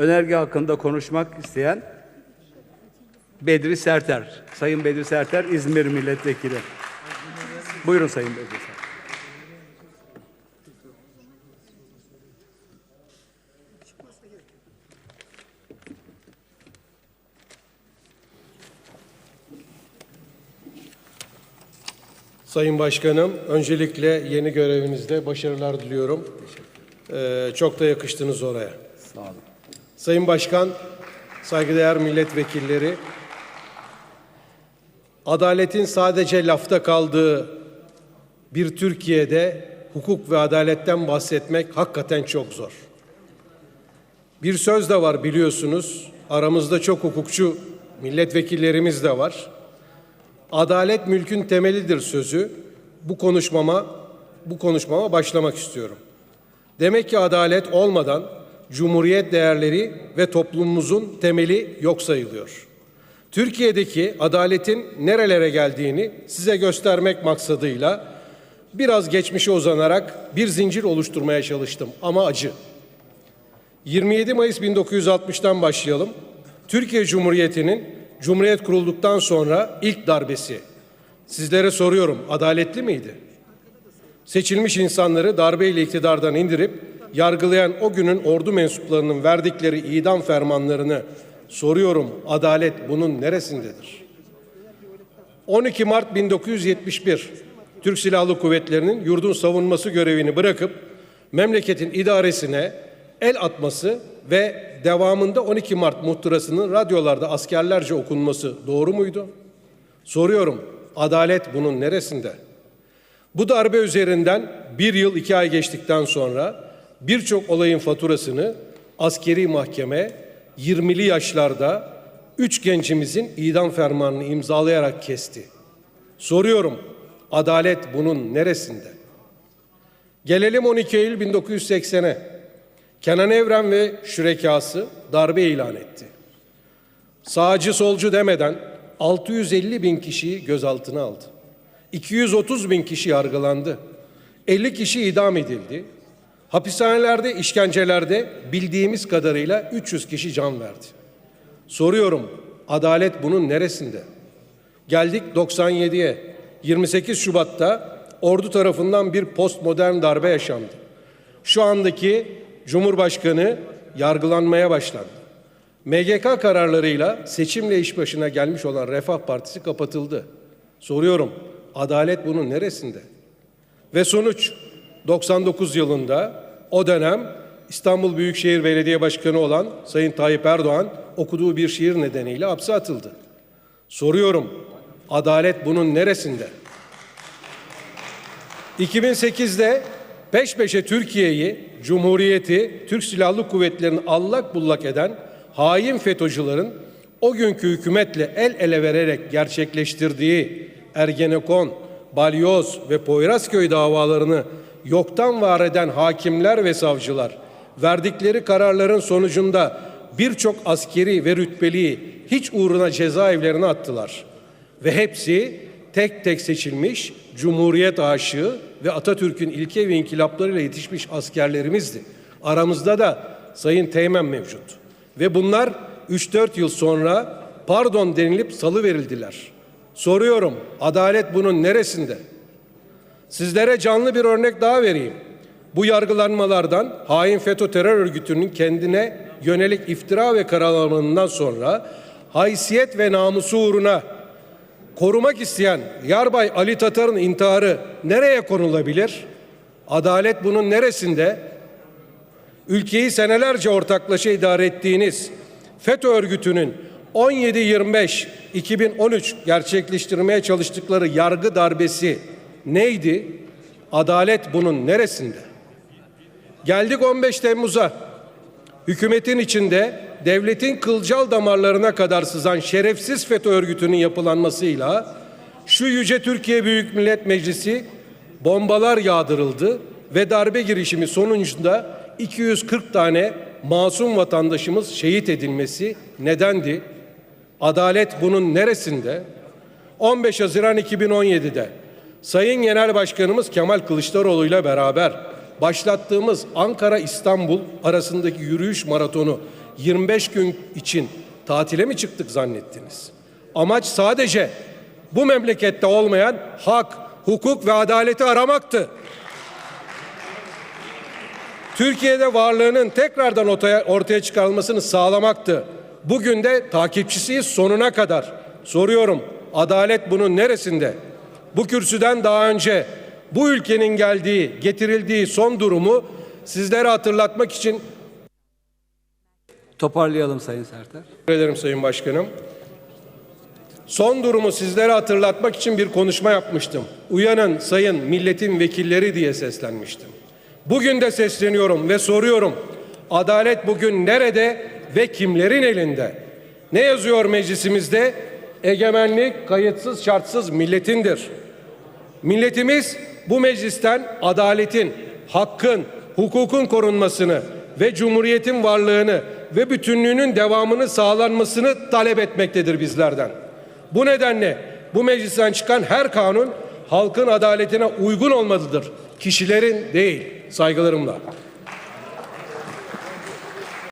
önerge hakkında konuşmak isteyen Bedri Serter. Sayın Bedri Serter İzmir Milletvekili. Buyurun Sayın Bedri Serter. Sayın Başkanım, öncelikle yeni görevinizde başarılar diliyorum. Ee, çok da yakıştınız oraya. Sağ olun. Sayın Başkan, saygıdeğer milletvekilleri, adaletin sadece lafta kaldığı bir Türkiye'de hukuk ve adaletten bahsetmek hakikaten çok zor. Bir söz de var biliyorsunuz, aramızda çok hukukçu milletvekillerimiz de var. Adalet mülkün temelidir sözü. Bu konuşmama bu konuşmama başlamak istiyorum. Demek ki adalet olmadan cumhuriyet değerleri ve toplumumuzun temeli yok sayılıyor. Türkiye'deki adaletin nerelere geldiğini size göstermek maksadıyla biraz geçmişe uzanarak bir zincir oluşturmaya çalıştım ama acı. 27 Mayıs 1960'tan başlayalım. Türkiye Cumhuriyeti'nin Cumhuriyet kurulduktan sonra ilk darbesi. Sizlere soruyorum, adaletli miydi? Seçilmiş insanları darbeyle iktidardan indirip yargılayan o günün ordu mensuplarının verdikleri idam fermanlarını soruyorum, adalet bunun neresindedir? 12 Mart 1971 Türk Silahlı Kuvvetleri'nin yurdun savunması görevini bırakıp memleketin idaresine el atması ve devamında 12 Mart muhtırasının radyolarda askerlerce okunması doğru muydu? Soruyorum, adalet bunun neresinde? Bu darbe üzerinden bir yıl iki ay geçtikten sonra birçok olayın faturasını askeri mahkeme 20'li yaşlarda üç gencimizin idam fermanını imzalayarak kesti. Soruyorum, adalet bunun neresinde? Gelelim 12 Eylül 1980'e. Kenan Evren ve şürekası darbe ilan etti. Sağcı solcu demeden 650 bin kişiyi gözaltına aldı. 230 bin kişi yargılandı. 50 kişi idam edildi. Hapishanelerde, işkencelerde bildiğimiz kadarıyla 300 kişi can verdi. Soruyorum, adalet bunun neresinde? Geldik 97'ye. 28 Şubat'ta ordu tarafından bir postmodern darbe yaşandı. Şu andaki Cumhurbaşkanı yargılanmaya başlandı. MGK kararlarıyla seçimle iş başına gelmiş olan Refah Partisi kapatıldı. Soruyorum, adalet bunun neresinde? Ve sonuç 99 yılında o dönem İstanbul Büyükşehir Belediye Başkanı olan Sayın Tayyip Erdoğan okuduğu bir şiir nedeniyle hapse atıldı. Soruyorum, adalet bunun neresinde? 2008'de peş peşe Türkiye'yi, Cumhuriyeti, Türk Silahlı Kuvvetleri'ni allak bullak eden hain FETÖ'cülerin o günkü hükümetle el ele vererek gerçekleştirdiği Ergenekon, Balyoz ve Poyrazköy davalarını yoktan var eden hakimler ve savcılar verdikleri kararların sonucunda birçok askeri ve rütbeliyi hiç uğruna cezaevlerine attılar. Ve hepsi tek tek seçilmiş Cumhuriyet aşığı ve Atatürk'ün ilke ve inkılaplarıyla yetişmiş askerlerimizdi. Aramızda da Sayın Teğmen mevcut. Ve bunlar 3-4 yıl sonra pardon denilip salı verildiler. Soruyorum, adalet bunun neresinde? Sizlere canlı bir örnek daha vereyim. Bu yargılanmalardan hain FETÖ terör örgütünün kendine yönelik iftira ve karalamanından sonra haysiyet ve namusu uğruna korumak isteyen Yarbay Ali Tatar'ın intiharı nereye konulabilir? Adalet bunun neresinde? Ülkeyi senelerce ortaklaşa idare ettiğiniz FETÖ örgütünün 17-25-2013 gerçekleştirmeye çalıştıkları yargı darbesi neydi? Adalet bunun neresinde? Geldik 15 Temmuz'a. Hükümetin içinde devletin kılcal damarlarına kadar sızan şerefsiz FETÖ örgütünün yapılanmasıyla şu yüce Türkiye Büyük Millet Meclisi bombalar yağdırıldı ve darbe girişimi sonucunda 240 tane masum vatandaşımız şehit edilmesi nedendi? Adalet bunun neresinde? 15 Haziran 2017'de Sayın Genel Başkanımız Kemal Kılıçdaroğlu ile beraber başlattığımız Ankara İstanbul arasındaki yürüyüş maratonu 25 gün için tatile mi çıktık zannettiniz? Amaç sadece bu memlekette olmayan hak, hukuk ve adaleti aramaktı. Türkiye'de varlığının tekrardan ortaya çıkarılmasını sağlamaktı. Bugün de takipçisiyiz sonuna kadar. Soruyorum, adalet bunun neresinde? Bu kürsüden daha önce bu ülkenin geldiği, getirildiği son durumu sizlere hatırlatmak için Toparlayalım Sayın Serter. Teşekkür ederim Sayın Başkanım. Son durumu sizlere hatırlatmak için bir konuşma yapmıştım. Uyanın sayın milletin vekilleri diye seslenmiştim. Bugün de sesleniyorum ve soruyorum. Adalet bugün nerede ve kimlerin elinde? Ne yazıyor meclisimizde? Egemenlik kayıtsız şartsız milletindir. Milletimiz bu meclisten adaletin, hakkın, hukukun korunmasını ve cumhuriyetin varlığını ve bütünlüğünün devamını sağlanmasını talep etmektedir bizlerden. Bu nedenle bu meclisten çıkan her kanun halkın adaletine uygun olmalıdır. Kişilerin değil saygılarımla.